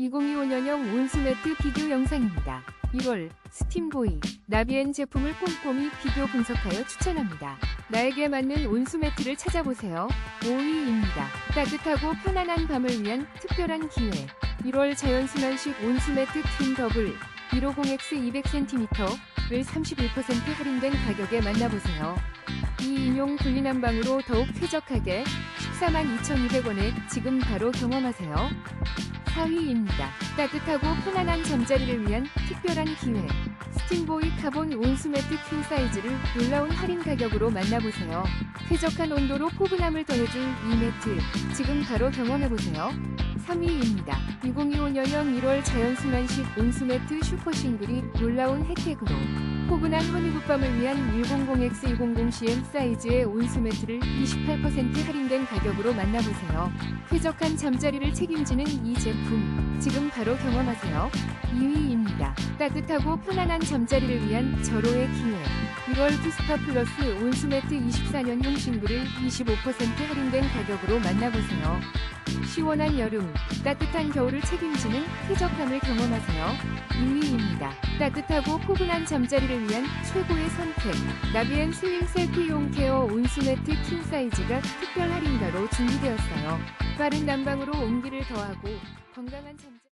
2025년형 온수매트 비교 영상입니다. 1월 스팀보이 나비엔 제품을 꼼꼼히 비교 분석하여 추천합니다. 나에게 맞는 온수매트를 찾아보세요. 5위입니다. 따뜻하고 편안한 밤을 위한 특별한 기회. 1월 자연순환식 온수매트 트윈 더블 150X 200cm를 31% 할인된 가격에 만나보세요. 이 인용 분리난 방으로 더욱 쾌적하게 142,200원에 지금 바로 경험하세요. 4위입니다. 따뜻하고 편안한 잠자리를 위한 특별한 기회. 스팀보이 카본 온수매트 퀸 사이즈를 놀라운 할인 가격으로 만나보세요. 쾌적한 온도로 포근함을 더해줄 이 매트. 지금 바로 경험해보세요. 3위입니다. 2025년형 1월 자연순환식 온수매트 슈퍼싱글이 놀라운 혜택으로 포근한 허니굿밤을 위한 100X200CM 사이즈의 온수매트를 28% 할인된 가격으로 만나보세요. 쾌적한 잠자리를 책임지는 이 제품 지금 바로 경험하세요. 2위입니다. 따뜻하고 편안한 잠자리를 위한 절호의 기회 1월 투스타 플러스 온수매트 24년형 싱글을 25% 할인된 가격으로 만나보세요. 시원한 여름, 따뜻한 겨울을 책임지는 쾌적함을 경험하세요. 2위입니다. 따뜻하고 포근한 잠자리를 위한 최고의 선택. 나비엔 스윙 셀프용 케어 온수매트 킹 사이즈가 특별 할인가로 준비되었어요. 빠른 난방으로 온기를 더하고 건강한 잠자